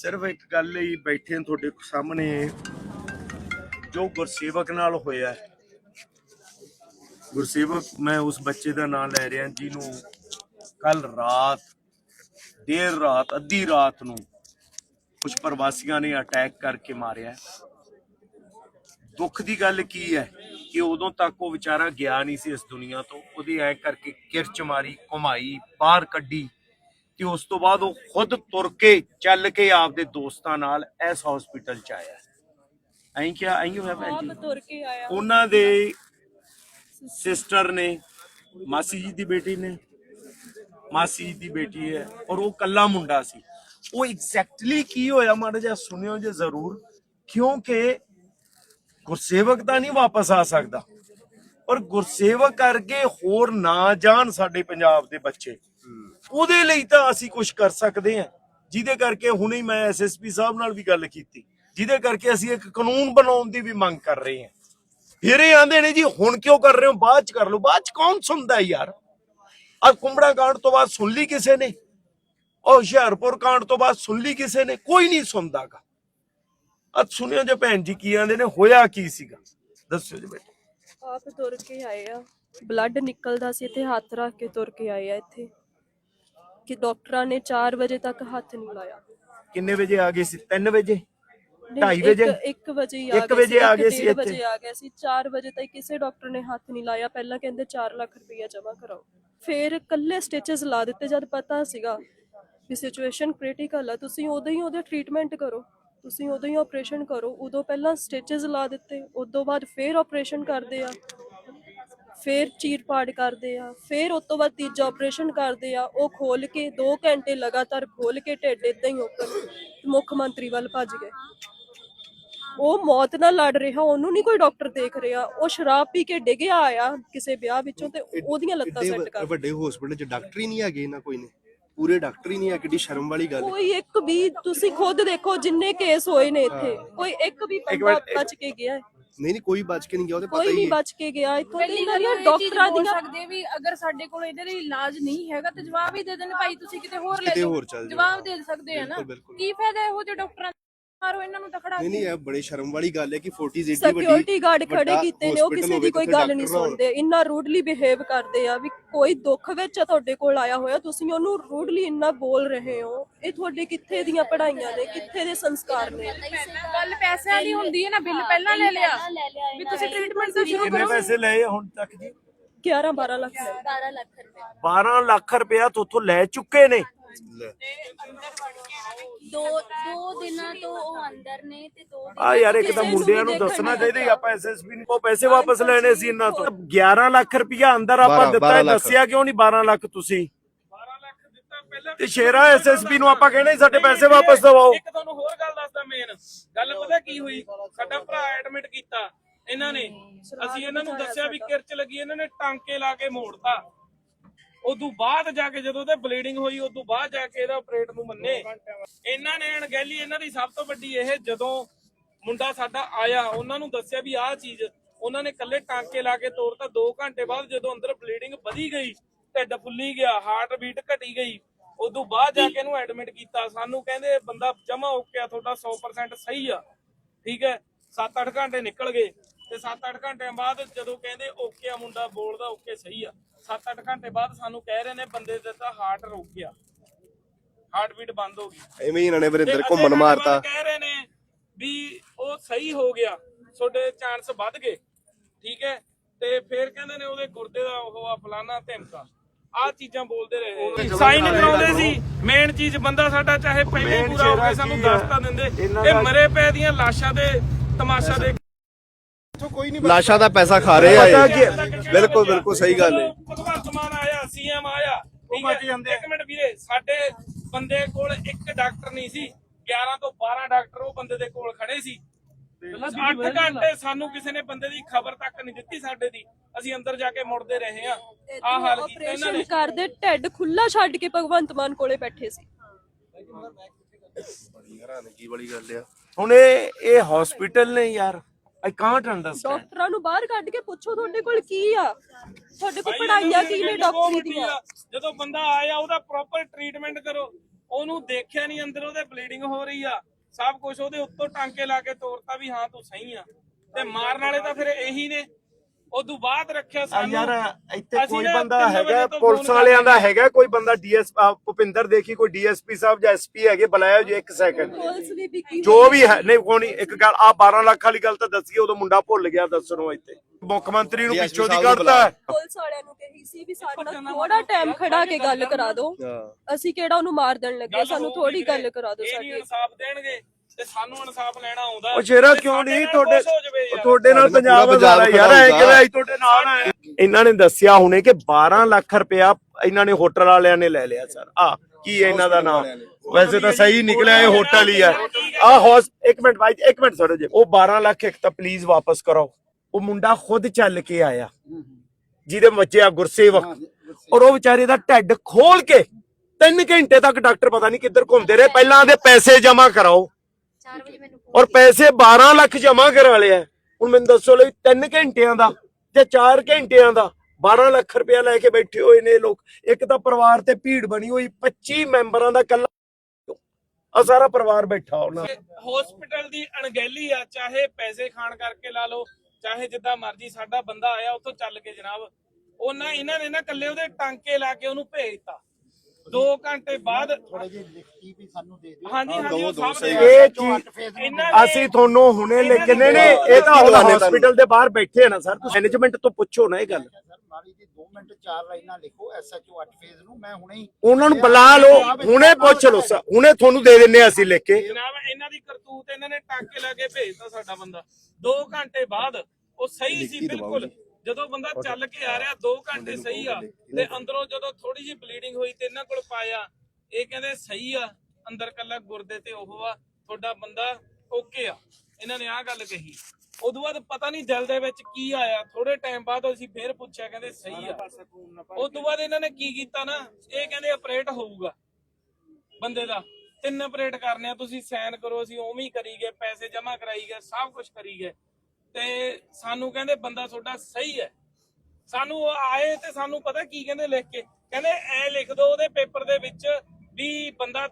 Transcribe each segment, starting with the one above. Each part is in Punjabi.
ਸਿਰਫ ਇੱਕ ਗੱਲ ਹੀ ਬੈਠੇ ਹਾਂ ਤੁਹਾਡੇ ਸਾਹਮਣੇ। ਜੋ ਗੁਰਸੇਵਕ ਨਾਲ ਹੋਇਆ ਗੁਰਸੇਵਕ, ਮੈਂ ਉਸ ਬੱਚੇ ਦਾ ਨਾਮ ਲੈ ਰਿਹਾ, ਜਿਹਨੂੰ ਕੱਲ ਰਾਤ, ਦੇਰ ਰਾਤ, ਅੱਧੀ ਰਾਤ ਨੂੰ ਕੁਝ ਪ੍ਰਵਾਸੀਆਂ ਨੇ ਅਟੈਕ ਕਰਕੇ ਮਾਰਿਆ। ਦੁੱਖ ਦੀ ਗੱਲ ਕੀ ਹੈ ਕਿ ਉਦੋਂ ਤੱਕ ਉਹ ਵਿਚਾਰਾ ਗਿਆ ਨਹੀਂ ਸੀ ਇਸ ਦੁਨੀਆ ਤੋਂ। ਉਹਦੀ ਐ ਕਰਕੇ ਕਿਰਚ ਮਾਰੀ, ਘੁਮਾਈ, ਬਾਹਰ ਕੱਢੀ। ਤੇ ਉਸ ਤੋਂ ਬਾਅਦ ਉਹ ਖੁਦ ਤੁਰ ਕੇ ਚੱਲ ਕੇ ਆਪਦੇ ਦੋਸਤਾਂ ਨਾਲ ਇਸ ਹਸਪੀਟਲ ਚ ਆਇਆ। ਐਂ ਕਿਹਾ ਐਂ ਭੈਣ ਜੀ? ਆਪ ਤੁਰ ਕੇ ਆਇਆ। ਉਹਨਾਂ ਦੇ ਸਿਸਟਰ ਨੇ ਮਾਸੀ ਜੀ ਦੀ ਬੇਟੀ ਨੇ ਮਾਸੀ ਜੀ ਦੀ ਬੇਟੀ ਹੈ ਔਰ ਉਹ ਕੱਲਾ ਮੁੰਡਾ ਸੀ। ਉਹ ਐਗਜ਼ੈਕਟਲੀ ਕੀ ਹੋਇਆ ਮਾੜਾ ਜਿਹਾ ਸੁਣਿਓ ਜੇ ਜ਼ਰੂਰ ਕਿਉਂਕਿ ਗੁਰਸੇਵਕ ਤਾਂ ਨਹੀਂ ਵਾਪਸ ਆ ਸਕਦਾ। ਔਰ ਗੁਰਸੇਵਕ ਕਰਕੇ ਹੋਰ ਨਾ ਜਾਣ ਸਾਡੇ ਪੰਜਾਬ ਦੇ ਬੱਚੇ। ਉਹਦੇ ਲਈ ਤਾਂ ਅਸੀਂ ਕੁਝ ਕਰ ਸਕਦੇ ਹਾਂ। ਜਿਹਦੇ ਕਰਕੇ ਹੁਣੇ ਮੈਂ ਐਸਐਸਪੀ ਸਾਹਿਬ ਨਾਲ ਵੀ ਗੱਲ ਕੀਤੀ। ਜਿਹਦੇ ਕਰਕੇ ਅਸੀਂ ਇੱਕ ਕਾਨੂੰਨ ਬਣਾਉਣ ਦੀ ਵੀ ਮੰਗ ਕਰ ਰਹੇ ਹਾਂ। ਫਿਰ ਇਹ ਆਂਦੇ ਨੇ ਜੀ, ਹੁਣ ਕਿਉਂ ਕਰ ਰਹੇ ਹੋ? ਬਾਅਦ ਚ ਕਰ ਲਓ। ਬਾਅਦ ਚ ਕੌਣ ਸੁਣਦਾ ਯਾਰ? ਆ ਕੁੰਬੜਾ ਕਾਂਡ ਤੋਂ ਬਾਅਦ ਸੁਣ ਲਈ ਕਿਸੇ ਨੇ? ਉਹ ਹੁਸ਼ਿਆਰਪੁਰ ਕਾਂਡ ਤੋਂ ਬਾਅਦ ਸੁਣ ਲਈ ਕਿਸੇ ਨੇ? ਕੋਈ ਨਹੀਂ ਸੁਣਦਾਗਾ। ਅੱਜ ਸੁਣਿਓ ਜੇ ਭੈਣ ਜੀ ਕੀ ਆਂਦੇ ਨੇ, ਹੋਇਆ ਕੀ ਸੀਗਾ? ਦੱਸਿਓ ਜੀ ਬੇਟਾ ਆਪ ਤੁਰ ਕੇ ਆਏ ਆ। ਬਲੱਡ ਨਿਕਲਦਾ ਸੀ ਇੱਥੇ, ਹੱਥ ਰੱਖ ਕੇ ਤੁਰ ਕੇ ਆਏ ਆ ਇੱਥੇ। ਕਿ ਡਾਕਟਰਾਂ ਨੇ 4 ਵਜੇ ਤੱਕ ਹੱਥ ਨਹੀਂ ਲਾਇਆ। ਕਿੰਨੇ ਵਜੇ ਆ ਗਏ ਸੀ? 3 ਵਜੇ? ਨਹੀਂ, ਢਾਈ ਵਜੇ? ਇੱਕ- ਇੱਕ ਵਜੇ ਹੀ ਆ ਗਏ ਵਜੇ ਆ ਗਏ ਸੀ ਇੱਥੇ। ਵਜੇ ਆ ਗਏ ਸੀ। 4 ਵਜੇ ਤੱਕ ਕਿਸੇ ਡਾਕਟਰ ਨੇ ਹੱਥ ਨਹੀਂ ਲਾਇਆ। ਪਹਿਲਾਂ ਕਹਿੰਦੇ 4 ਲੱਖ ਰੁਪਈਆ ਜਮ੍ਹਾਂ ਕਰਾਓ। ਫਿਰ ਕੱਲੇ ਸਟਿਚਸ ਲਾ ਦਿੱਤੇ। ਜਦ ਪਤਾ ਸੀਗਾ ਕਿ ਸਿਚੁਏਸ਼ਨ ਕ੍ਰਿਟੀਕਲ ਆ ਤੁਸੀਂ ਉਦੋਂ ਹੀ ਉਹਦੇ ਟ੍ਰੀਟਮੈਂਟ ਕਰੋ। ਤੁਸੀਂ ਉਦੋਂ ਹੀ ਆਪਰੇਸ਼ਨ ਕਰੋ। ਉਦੋਂ ਪਹਿਲਾਂ ਸਟਿਚਸ ਲਾ ਦਿੱਤੇ। ਉਦੋਂ ਬਾਅਦ ਫਿਰ ਆਪਰੇਸ਼ਨ ਕਰਦੇ ਆ। ਫਿਰ ਚੀਰ ਪਾੜ ਕਰਦੇ ਆ ਫਿਰ ਉਸ ਤੋਂ ਬਾਅਦ ਤੀਜਾ ਆਪਰੇਸ਼ਨ ਕਰਦੇ ਆ ਉਹ ਖੋਲ ਕੇ 2 ਘੰਟੇ ਲਗਾਤਾਰ ਖੋਲ ਕੇ ਢਿੱਡ ਇਦਾਂ ਹੀ ਓਪਨ ਮੁੱਖ ਮੰਤਰੀ ਵੱਲ ਭੱਜ ਗਏ। ਉਹ ਮੌਤ ਨਾਲ ਲੜ ਰਿਹਾ ਉਹਨੂੰ ਨਹੀਂ ਕੋਈ ਡਾਕਟਰ ਦੇਖ ਰਿਹਾ ਉਹ ਸ਼ਰਾਬ ਪੀ ਕੇ ਡਿੱਗਿਆ ਆ ਕਿਸੇ ਵਿਆਹ ਵਿੱਚੋਂ ਤੇ ਉਹਦੀਆਂ ਲੱਤਾਂ ਸੈੱਟ ਕਰ ਵੱਡੇ ਹਸਪੀਟਲ 'ਚ ਡਾਕਟਰ ਹੀ ਨਹੀਂ ਹੈਗੇ ਨਾ ਕੋਈ ਨੇ। ਪੂਰੇ ਡਾਕਟਰ ਹੀ ਨਹੀਂ ਹੈ ਕਿੱਡੀ ਸ਼ਰਮ ਵਾਲੀ ਗੱਲ ਕੋਈ ਇੱਕ ਵੀ ਤੁਸੀਂ ਖੁਦ ਦੇਖੋ ਜਿੰਨੇ ਕੇਸ ਹੋਏ ਨੇ ਇੱਥੇ ਕੋਈ ਇੱਕ ਵੀ ਬੰਦਾ ਬਚ ਕੇ ਗਿਆ ਹੈ। ਨਹੀਂ ਨਹੀਂ ਕੋਈ ਬਚ ਕੇ ਨਹੀਂ ਗਿਆ ਉਹ ਤੇ ਪਤਾ ਕੋਈ ਹੀ ਨਹੀਂ ਹੈ ਬਚ ਕੇ ਗਿਆ ਇੱਥੋਂ ਪਹਿਲੀ ਦੇ ਗੱਲ ਇਹਨਾਂ ਇਹ ਡਾਕਟਰਾਂ ਦੀਆਂ ਸਕਦੇ ਵੀ ਅਗਰ ਸਾਡੇ ਕੋਲ ਇਹਦੇ ਲਈ ਇਲਾਜ ਨਹੀਂ ਹੈਗਾ ਤੇ ਜਵਾਬ ਹੀ ਦੇ ਦੇਣ ਭਾਈ ਤੁਸੀਂ ਕਿਤੇ ਹੋਰ ਲੈ ਕਿਤੇ ਜਾਓ ਹੋਰ ਚੱਲ ਜਾਓ। ਜਵਾਬ ਦੇ ਸਕਦੇ ਆ ਨਾ ਬਿਲਕੁਲ, ਬਿਲਕੁਲ। ਕੀ ਫਾਇਦਾ ਇਹੋ ਜਿਹੇ ਡਾਕਟਰਾਂ ਮਾਰੋ ਇਹਨਾਂ ਨੂੰ ਤਾਂ ਖੜਾ ਨਹੀਂ ਨਹੀਂ। ਇਹ ਬੜੀ ਸ਼ਰਮ ਵਾਲੀ ਗੱਲ ਹੈ ਕਿ 40 ਏਡੀ ਵੱਡੀ ਸਿਕਿਉਰਿਟੀ ਗਾਰਡ ਖੜੇ ਵੱਡਾ ਕੀਤੇ ਨੇ ਉਹ hospital ਕਿਸੇ ਹੋਵੇ ਦੀ ਕੋਈ ਗੱਲ ਨਹੀਂ। ਸੁਣਦੇ। ਇੰਨਾ ਰੂਡਲੀ ਬਿਹੇਵ ਕਰਦੇ ਆ ਵੀ ਕੋਈ ਦੁੱਖ ਵਿੱਚ ਆ ਤੁਹਾਡੇ ਕੋਲ ਆਇਆ ਹੋਇਆ ਤੁਸੀਂ ਉਹਨੂੰ ਰੂਡਲੀ ਇੰਨਾ ਬੋਲ ਰਹੇ ਹੋ। ਇਹ ਤੁਹਾਡੇ ਕਿੱਥੇ ਦੀਆਂ ਪੜ੍ਹਾਈਆਂ ਨੇ ਕਿੱਥੇ ਦੇ ਸੰਸਕਾਰ ਨੇ? ਗੱਲ ਪੈਸਿਆਂ ਦੀ ਹੁੰਦੀ ਹੈ ਨਾ ਬਿੱਲ ਪਹਿਲਾਂ ਲੈ ਲਿਆ। ਵੀ ਤੁਸੀਂ ਟ੍ਰੀਟਮੈਂਟ ਤਾਂ ਸ਼ੁਰੂ ਕਿੰਨੇ ਕਰੋ। ਪੈਸੇ ਲਏ ਹੁਣ ਤੱਕ ਜੀ? 11 12 ਲੱਖ। ਲੈ 12 ਲੱਖ ਰੁਪਏ। 12 ਲੱਖ ਰੁਪਇਆ ਤੋਂ ਉੱਥੋਂ ਲੈ ਚੁੱਕੇ ਨੇ। ਲੈ। ਦੋ ਦੋ ਦਿਨਾਂ ਤੋਂ ਉਹ ਅੰਦਰ ਨੇ ਤੇ ਦੋ ਦਿਨ ਆ ਯਾਰ ਇੱਕ ਤਾਂ ਮੁੰਡਿਆਂ ਨੂੰ ਦੱਸਣਾ ਚਾਹੀਦਾ ਸੀ ਆਪਾਂ ਐਸਐਸਪੀ ਨੂੰ ਉਹ ਪੈਸੇ ਵਾਪਸ ਲੈਣੇ ਸੀ ਇਹਨਾਂ ਤੋਂ। 11 ਲੱਖ ਰੁਪਇਆ ਅੰਦਰ ਆਪਾਂ ਬਾਰਾਂ- ਦਿੱਤਾ ਬਾਰਾਂ ਹੈ, ਲੱਖ। ਦੱਸਿਆ ਕਿਉਂ ਨਹੀਂ 12 ਲੱਖ ਤੁਸੀਂ? ਤੇ ਸ਼ੇਰਾ ਐਸਐਸਪੀ ਨੂੰ ਆਪਾਂ ਕਹਿੰਦੇ ਸੀ ਸਾਡੇ ਪੈਸੇ ਵਾਪਸ ਦਿਵਾਓ। ਇੱਕ ਤੁਹਾਨੂੰ ਹੋਰ ਗੱਲ ਦੱਸਦਾ ਮੇਨ ਗੱਲ ਪਤਾ ਕੀ ਹੋਈ? ਸਾਡਾ ਭਰਾ ਐਡਮਿਟ ਕੀਤਾ। ਇਹਨਾਂ ਨੇ ਅਸੀਂ ਇਹਨਾਂ ਨੂੰ ਦੱਸਿਆ ਵੀ ਕਿਰਚ ਲੱਗੀ ਇਹਨਾਂ ਨੇ ਟਾਂਕੇ ਲਾ ਕੇ ਮੋੜਤਾ। ਉਦੋਂ ਬਾਅਦ ਜਾ ਕੇ ਜਦੋਂ ਤੇ ਬਲੀਡਿੰਗ ਹੋਈ, ਉਦੋਂ ਬਾਅਦ ਜਾ ਕੇ ਇਹਦਾ ਆਪਰੇਟ ਨੂੰ ਮੰਨੇ। ਇਹਨਾਂ ਨੇ ਅਣਗਹਿਲੀ ਇਹਨਾਂ ਦੀ ਸਭ ਤੋਂ ਵੱਡੀ ਇਹ ਜਦੋਂ ਮੁੰਡਾ ਸਾਡਾ ਆਇਆ, ਉਹਨਾਂ ਨੂੰ ਦੱਸਿਆ ਵੀ ਆਹ ਚੀਜ਼, ਉਹਨਾਂ ਨੇ ਕੱਲੇ ਟਾਂਕੇ ਲਾ ਕੇ ਤੋੜਤਾ। 2 ਘੰਟੇ ਬਾਅਦ ਜਦੋਂ ਅੰਦਰ ਬਲੀਡਿੰਗ ਵਧੀ ਗਈ, ਢਿੱਡ ਫੁੱਲੀ ਗਿਆ ਹਾਰਟ ਬੀਟ ਘਟੀ ਗਈ, ਉਦੋਂ ਬਾਅਦ ਜਾ ਕੇ ਇਹਨੂੰ ਐਡਮਿਟ ਕੀਤਾ। ਸਾਨੂੰ ਕਹਿੰਦੇ ਬੰਦਾ ਜਮਾ ਹੋ ਆ ਤੁਹਾਡਾ 100% ਸਹੀ ਆ। ਠੀਕ ਹੈ 7-8 ਘੰਟੇ ਨਿਕਲ ਗਏ। ਤੇ 7-8 ਘੰਟਿਆਂ ਬਾਅਦ ਜਦੋਂ ਕਹਿੰਦੇ ਓਕੇ ਆ ਮੁੰਡਾ ਬੋਲਦਾ ਓਕੇ ਸਹੀ ਆ। 7-8 ਘੰਟੇ ਬਾਅਦ ਸਾਨੂੰ ਕਹਿ ਰਹੇ ਨੇ ਬੰਦੇ ਦਾ ਤਾਂ ਹਾਰਟ ਰੁਕ ਗਿਆ ਹਾਰਟ ਬੀਟ ਬੰਦ ਹੋ ਗਈ। ਐਵੇਂ ਹੀ ਇਹਨਾਂ ਨੇ ਵਰਿੰਦਰ ਅੱਧੇ ਘੁੰਮਣ ਮਾਰਤਾ। ਕਹਿ ਰਹੇ ਨੇ ਵੀ ਉਹ ਸਹੀ ਹੋ ਗਿਆ ਤੁਹਾਡੇ ਚਾਂਸ ਵੱਧ ਗਏ। ਠੀਕ ਹੈ? ਤੇ ਫਿਰ ਕਹਿੰਦੇ ਨੇ ਉਹਦੇ ਗੁਰਦੇ ਦਾ ਉਹ ਆ ਫਲਾਨਾ ਧਮਕਾ। ਆ ਚੀਜ਼ਾਂ ਬੋਲਦੇ ਰਹੇ। ਸਾਈਨ ਕਰਾਉਂਦੇ ਸੀ ਮੇਨ ਚੀਜ਼ ਬੰਦਾ ਸਾਡਾ ਚਾਹੇ ਪਹਿਲੇ ਪੂਰਾ ਹੋ ਚਿਹਰਾ ਕੇ ਸਾਨੂੰ ਕੀ ਆ? ਦੱਸ ਤਾਂ ਦਿੰਦੇ। ਇਹ ਮਰੇ ਪੈ ਦੀਆਂ ਲਾਸ਼ਾਂ ਦੇ ਤਮਾਸ਼ਾ ਦੇ ਲਾਸ਼ਾਂ ਦਾ ਪੈਸਾ ਖਾ ਰਹੇ ਆ ਇਹ। ਬਿਲਕੁਲ ਬਿਲਕੁਲ ਸਹੀ ਗੱਲ ਹੈ। ਭਗਵੰਤ ਮਾਨ ਆਇਆ ਸੀਐਮ ਆਇਆ ਠੀਕ ਹੈ? ਇੱਕ ਮਿੰਟ ਵੀਰੇ ਸਾਡੇ ਬੰਦੇ ਕੋਲ ਇੱਕ ਡਾਕਟਰ ਨਹੀਂ ਸੀ 11 ਤੋਂ 12 ਡਾਕਟਰ ਉਹ ਬੰਦੇ ਦੇ ਕੋਲ ਖੜੇ ਸੀ। 8 ਘੰਟੇ ਸਾਨੂੰ ਕਿਸੇ ਨੇ ਬੰਦੇ ਦੀ ਖਬਰ ਤੱਕ ਨਹੀਂ ਦਿੱਤੀ ਸਾਡੇ ਦੀ। ਅਸੀਂ ਅੰਦਰ ਜਾ ਕੇ ਮੁੜਦੇ ਰਹੇ ਆ ਆ ਹਾਲ ਕੀਤਾ ਇਹਨਾਂ ਆਪਰੇਸ਼ਨ ਨੇ। ਕਰਦੇ ਢਿੱਡ ਖੁੱਲਾ ਛੱਡ ਕੇ ਭਗਵੰਤ ਮਾਨ ਕੋਲੇ ਬੈਠੇ ਸੀ। ਬੜੀ ਹੈਰਾਨਗੀ ਵਾਲੀ ਗੱਲ ਆ। ਹੁਣ ਇਹ ਇਹ ਹਸਪੀਟਲ ਨੇ ਯਾਰ। ਆਈ ਕਾਂਟ ਅੰਡਰਸਟੈਂਡ ਡਾਕਟਰਾਂ ਨੂੰ ਬਾਹਰ ਕੱਢ ਕੇ ਪੁੱਛੋ ਤੁਹਾਡੇ ਕੋਲ ਕੀ ਆ? ਤੁਹਾਡੇ ਕੋਲ ਪੜ੍ਹਾਈਆਂ ਕੀ ਨੇ ਡਾਕਟਰੀ ਦੀਆਂ? ਜਦੋਂ ਬੰਦਾ ਆਇਆ ਉਹਦਾ ਪ੍ਰੋਪਰ ਟ੍ਰੀਟਮੈਂਟ ਕਰੋ। ਉਹਨੂੰ ਦੇਖਿਆ ਨਹੀਂ ਅੰਦਰ ਉਹਦੇ ਬਲੀਡਿੰਗ ਹੋ ਰਹੀ ਆ। ਸਭ ਕੁਝ ਉਹਦੇ ਉੱਤੋਂ ਟਾਂਕੇ ਲਾ ਕੇ ਤੋਰਤਾ ਵੀ ਹਾਂ ਤੂੰ ਸਹੀ ਆ। ਤੇ ਮਾਰਨ ਵਾਲੇ ਤਾਂ ਫਿਰ ਇਹੀ ਨੇ। ਉਦੋਂ ਬਾਅਦ ਰੱਖਿਆ ਸਾਨੂੰ ਯਾਰ ਇੱਥੇ ਕੋਈ ਬੰਦਾ ਹੈਗਾ ਪੁਲਿਸ ਵਾਲਿਆਂ ਦਾ ਹੈਗਾ ਕੋਈ ਬੰਦਾ ਡੀਐਸ ਭੁਪਿੰਦਰ ਦੇਖੀ ਕੋਈ ਡੀਐਸਪੀ ਸਾਹਿਬ ਜਾਂ ਐਸਪੀ ਹੈਗੇ ਬੁਲਾਇਆ ਜੀ ਇੱਕ ਸੈਕਿੰਡ ਜੋ ਵੀ ਹੈ। ਨਹੀਂ ਕੋਣੀ ਇੱਕ ਗੱਲ ਆ 12 ਲੱਖ ਵਾਲੀ ਗੱਲ ਤਾਂ ਦੱਸੀ ਉਦੋਂ ਮੁੰਡਾ ਭੁੱਲ ਗਿਆ ਦੱਸਣੋਂ ਇੱਥੇ। ਮੁੱਖ ਮੰਤਰੀ ਨੂੰ ਪਿੱਛੋਂ ਦੀ ਕੱਢਤਾ। ਪੁਲਿਸ ਵਾਲਿਆਂ ਨੂੰ ਕਹੀ ਸੀ ਵੀ ਸਾਡੇ ਨਾਲ ਥੋੜਾ ਟਾਈਮ ਖੜਾ ਕੇ ਗੱਲ ਕਰਾ ਦਿਓ। ਅਸੀਂ ਕਿਹੜਾ ਉਹਨੂੰ ਮਾਰ ਦੇਣ ਲੱਗੇ? ਸਾਨੂੰ ਥੋੜੀ। ਗੱਲ ਕਰਾ ਦਿਓ ਸਾਡੀ। ਇਨਸਾਫ ਦੇਣਗੇ। ਤੇ ਸਾਨੂੰ ਇਨਸਾਫ ਲੈਣਾ ਆਉਂਦਾ ਉਹ ਸ਼ੇਰਾ ਕਿਉਂ ਨਹੀਂ? ਤੁਹਾਡੇ। ਤੁਹਾਡੇ ਨਾਲ ਪੰਜਾਬ ਵਾਲਾ ਯਾਰ ਐ ਕਿਵੇਂ ਤੁਹਾਡੇ ਨਾਲ? ਆਏ ਇਹਨਾਂ ਨੇ ਦੱਸਿਆ ਹੁਣੇ ਕਿ 12 ਲੱਖ ਰੁਪਇਆ ਇਹਨਾਂ ਨੇ ਹੋਟਲ ਵਾਲਿਆਂ ਨੇ ਲੈ ਲਿਆ ਸਰ। ਆ ਕੀ ਇਹਨਾਂ ਦਾ ਨਾਮ? ਵੈਸੇ ਤਾਂ ਸਹੀ ਨਿਕਲਿਆ ਇਹ ਹੋਟਲ ਹੀ ਹੈ ਆ ਹੌਸ ਇੱਕ ਮਿੰਟ ਭਾਈ ਇੱਕ ਮਿੰਟ ਛੱਡੋ ਜੀ ਉਹ 12 ਲੱਖ ਇੱਕ ਤਾਂ ਪਲੀਜ਼ ਵਾਪਸ ਕਰਾਓ ਉਹ ਮੁੰਡਾ ਖੁਦ ਚੱਲ ਕੇ ਆਇਆ। ਜਿਹਦੇ ਬੱਚੇ ਆ ਗੁਰਸੇਵਕ। ਔਰ ਉਹ ਵਿਚਾਰੇ ਦਾ ਢਿੱਡ ਖੋਲ ਕੇ 3 ਘੰਟੇ ਤੱਕ ਡਾਕਟਰ ਪਤਾ ਨਹੀਂ ਕਿੱਧਰ ਘੁੰਮਦੇ ਰਹੇ। ਪਹਿਲਾਂ ਦੇ ਪੈਸੇ ਜਮ੍ਹਾਂ ਕਰਾਓ। ਔਰ ਪੈਸੇ 12 ਲੱਖ ਜਮ੍ਹਾਂ ਕਰਾ ਲਿਆ ਹੁਣ ਮੈਨੂੰ ਦੱਸੋ ਲਈ 3 ਘੰਟਿਆਂ ਦਾ ਤੇ 4 ਘੰਟਿਆਂ ਦਾ 12 ਲੱਖ ਰੁਪਇਆ ਲੈ ਕੇ ਬੈਠੇ ਹੋਏ ਨੇ ਲੋਕ। ਇੱਕ ਤਾਂ ਪਰਿਵਾਰ ਤੇ ਭੀੜ ਬਣੀ ਹੋਈ 25 ਮੈਂਬਰਾਂ ਦਾ ਕੱਲਾ ਆ ਸਾਰਾ ਪਰਿਵਾਰ ਬੈਠਾ ਉਹਨਾਂ। ਹਸਪੀਟਲ ਦੀ ਅਣਗਹਿਲੀ ਆ ਚਾਹੇ ਪੈਸੇ ਖਾਣ ਕਰਕੇ ਲਾ ਲਓ ਚਾਹੇ ਜਿੱਦਾਂ ਮਰਜ਼ੀ ਸਾਡਾ ਬੰਦਾ ਆਇਆ ਉੱਥੋਂ ਚੱਲ ਕੇ ਜਨਾਬ। ਉਹਨਾਂ ਇਹਨਾਂ ਨੇ ਨਾ ਕੱਲੇ ਉਹਦੇ ਟਾਂਕੇ ਲਾ ਕੇ ਉਹਨੂੰ ਭੇਜਤਾ 2 ਘੰਟੇ ਬਾਅਦ ਹਾਂਜੀ ਹਾਂਜੀ ਉਹ ਸਭ ਦੇ ਇਹ ਚੀਜ਼ ਇਹਨਾਂ ਨੇ ਅਸੀਂ ਤੁਹਾਨੂੰ ਹੁਣੇ ਲੈ ਕੇ ਨਹੀਂ ਇਹ ਤਾਂ ਹੁਣ ਹਸਪੀਟਲ ਦੇ ਬਾਹਰ ਬੈਠੇ ਆ ਨਾ ਸਰ ਤੁਸੀਂ ਮੈਨੇਜਮੈਂਟ ਤੋਂ ਪੁੱਛੋ ਨਾ ਇਹ ਗੱਲ। ਸਰ ਮਾਰੀ ਜੀ 2 ਮਿੰਟ 4 ਲਾਈਨਾਂ ਲਿਖੋ ਐਸਐਚਓ 8 ਫੇਜ਼ ਨੂੰ ਮੈਂ ਹੁਣੇ ਹੀ ਉਹਨਾਂ ਨੂੰ ਬੁਲਾ ਲਓ ਹੁਣੇ ਪੁੱਛ ਲਓ ਸਰ ਹੁਣੇ ਤੁਹਾਨੂੰ ਦੇ ਦਿੰਨੇ ਆ ਅਸੀਂ ਲਿਖ ਕੇ। ਜਨਾਬ ਇਹਨਾਂ ਦੀ ਕਰਤੂਤ ਇਹਨਾਂ ਨੇ ਟਾਂਕੇ ਲਾ ਕੇ ਭੇਜਤਾ ਸਾਡਾ ਬੰਦਾ। 2 ਘੰਟੇ ਬਾਅਦ ਉਹ ਸਹੀ ਸੀ ਬਿਲਕੁਲ। ਜਦੋਂ ਬੰਦਾ ਚੱਲ ਕੇ ਆ ਰਿਹਾ 2 ਘੰਟੇ ਸਹੀ ਆ ਤੇ ਅੰਦਰੋਂ ਜਦੋਂ ਥੋੜੀ ਜਿਹੀ ਬਲੀਡਿੰਗ ਹੋਈ ਤੇ ਇਹਨਾਂ ਕੋਲ ਪਾਇਆ ਇਹ ਕਹਿੰਦੇ ਸਹੀ ਆ ਅੰਦਰ ਕੱਲਾ ਗੁਰਦੇ ਤੇ ਉਹ ਆ ਤੁਹਾਡਾ ਬੰਦਾ ਓਕੇ ਆ। ਇਹਨਾਂ ਨੇ ਆਹ ਗੱਲ ਕਹੀ। ਉਦੋਂ ਬਾਅਦ ਪਤਾ ਨਹੀਂ ਦਿਲ ਦੇ ਵਿੱਚ ਕੀ ਆਇਆ ਥੋੜੇ ਟਾਈਮ ਬਾਅਦ ਅਸੀਂ ਫੇਰ ਪੁੱਛਿਆ ਕਹਿੰਦੇ ਸਹੀ ਆ। ਉਦੋਂ ਬਾਅਦ ਇਹਨਾਂ ਨੇ ਕੀ ਕੀਤਾ ਨਾ ਇਹ ਕਹਿੰਦੇ ਆਪਰੇਟ ਹੋਊਗਾ ਬੰਦੇ ਦਾ। ਤਿੰਨ ਆਪਰੇਟ ਕਰਨੇ ਆ ਤੁਸੀਂ ਸਾਈਨ ਕਰੋ ਅਸੀਂ ਉਵੇਂ ਹੀ ਕਰੀ ਗਏ ਪੈਸੇ ਜਮ੍ਹਾਂ ਕਰਾਈ ਗਏ ਸਭ ਕੁਝ ਕਰੀ ਗਏ। ਤੇ ਸਾਨੂੰ ਕਹਿੰਦੇ ਬੰਦਾ ਤੁਹਾਡਾ ਸਹੀ ਹੈ। ਸਾਨੂੰ ਆਏ ਤੇ ਸਾਨੂੰ ਪਤਾ ਕੀ ਕਹਿੰਦੇ ਲਿਖ ਕੇ। ਕਹਿੰਦੇ ਐ ਲਿਖ ਦਿਓ ਉਹਦੇ ਪੇਪਰ ਦੇ ਵਿੱਚ ਵੀ ਬੰਦਾ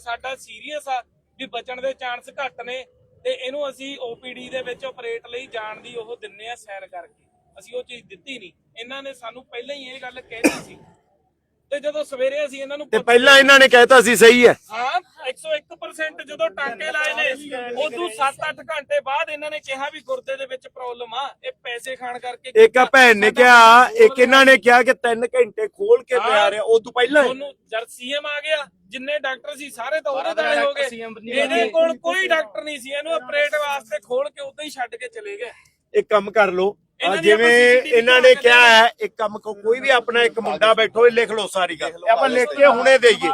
ਸਾਡਾ ਸੀਰੀਅਸ ਆ, ਵੀ ਬਚਣ ਦੇ ਚਾਂਸ ਘੱਟ ਨੇ ਤੇ ਇਹਨੂੰ ਅਸੀਂ ਓਪੀਡੀ ਦੇ ਵਿੱਚ ਆਪਰੇਟ ਲਈ ਜਾਣ ਦੀ ਉਹ ਦਿੰਨੇ ਆ ਸਾਈਨ ਕਰਕੇ। ਅਸੀਂ ਉਹ ਚੀਜ਼ ਦਿੱਤੀ ਨਹੀਂ। ਇਹਨਾਂ ਨੇ ਸਾਨੂੰ ਪਹਿਲਾਂ ਹੀ ਇਹ ਗੱਲ ਕਹਿਤੀ ਸੀ। ਤੇ ਜਦੋਂ ਸਵੇਰੇ ਅਸੀਂ ਇਹਨਾਂ ਨੂੰ ਤੇ ਪਹਿਲਾਂ ਇਹਨਾਂ ਨੇ ਕਹਿਤਾ ਸੀ ਸਹੀ ਹੈ। ਹਾਂ 101% ਜਦੋਂ ਟਾਂਕੇ ਲਾਏ ਨੇ ਉਦੋਂ 7-8 ਘੰਟੇ ਬਾਅਦ ਇਹਨਾਂ ਨੇ ਕਿਹਾ ਵੀ ਗੁਰਦੇ ਦੇ ਵਿੱਚ ਪ੍ਰੋਬਲਮ ਆ ਇਹ ਪੈਸੇ ਖਾਣ ਕਰਕੇ ਇੱਕ ਆ ਭੈਣ ਨੇ ਕਿਹਾ ਇੱਕ ਇਹਨਾਂ ਨੇ ਕਿਹਾ ਕਿ 3 ਘੰਟੇ ਖੋਲ ਕੇ ਪਿਆ ਰਿਹਾ ਉਹ ਤੋਂ ਪਹਿਲਾਂ। ਉਹਨੂੰ ਜਦ ਸੀਐਮ ਆ ਗਿਆ ਜਿੰਨੇ ਡਾਕਟਰ ਸੀ ਸਾਰੇ ਤਾਂ ਉਹਦੇ ਦਾਲੇ ਹੋ ਗਏ। ਇਹਦੇ ਕੋਲ ਕੋਈ ਡਾਕਟਰ ਨਹੀਂ ਸੀ ਇਹਨੂੰ ਆਪਰੇਟ ਵਾਸਤੇ ਖੋਲ ਕੇ ਉਦਾਂ ਹੀ ਛੱਡ ਕੇ ਚਲੇ ਗਏ। ਇੱਕ ਕੰਮ ਕਰ ਦੀ ਜਿਵੇਂ ਇਹਨਾਂ ਨੇ ਕਿਹਾ ਹੈ ਇੱਕ ਕੰਮ ਕੋਈ ਵੀ ਆਪਣਾ ਇੱਕ ਮੁੰਡਾ ਬੈਠੋ ਇਹ ਲਿਖ ਲਓ ਸਾਰੀ ਗੱਲ। ਆਪਾਂ ਲਿਖ ਕੇ ਹੁਣੇ ਦੇਈਏ।